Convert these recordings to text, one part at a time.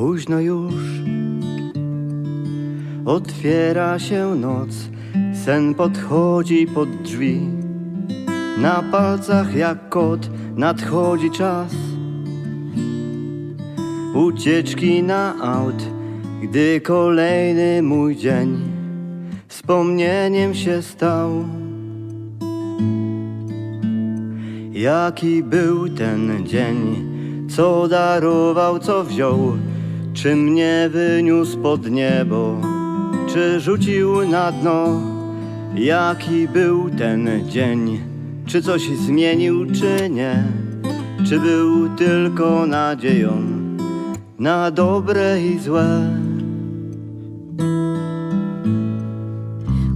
późno już. Otwiera się noc, sen podchodzi pod drzwi. Na palcach jak kot nadchodzi czas. Ucieczki na aut, gdy kolejny mój dzień wspomnieniem się stał. Jaki był ten dzień, co darował, co wziął, czy mnie wyniósł pod niebo, czy rzucił na dno. Jaki był ten dzień, czy coś zmienił, czy nie, czy był tylko nadzieją na dobre i złe.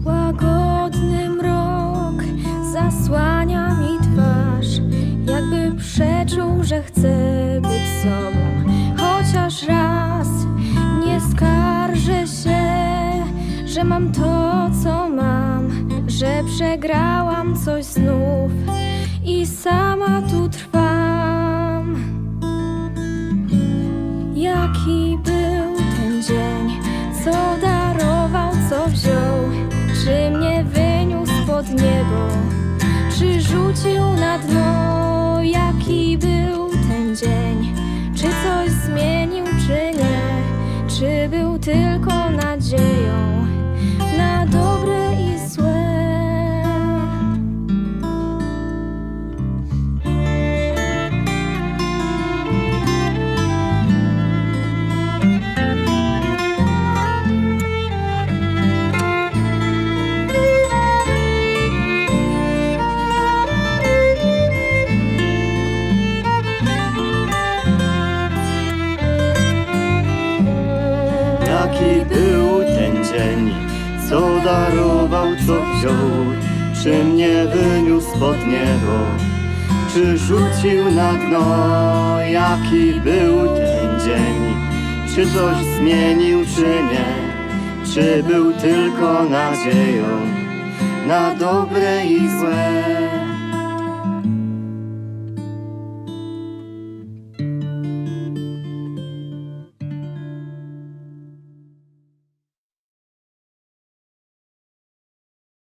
Łagodny mrok zasłania mi twarz, jakby przeczuł, że chcę być sobą. Mam to, co mam, że przegrałam coś znów i sama tu trwam. Jaki był ten dzień, co darował, co wziął, czy mnie wyniósł pod niebo, czy rzucił na dno? Jaki był ten dzień, czy coś zmienił, czy nie, czy był tylko nadzieją Jaki był ten dzień, co darował, co wziął, czy mnie wyniósł pod niebo, czy rzucił na dno. Jaki był ten dzień, czy coś zmienił, czy nie, czy był tylko nadzieją na dobre i złe.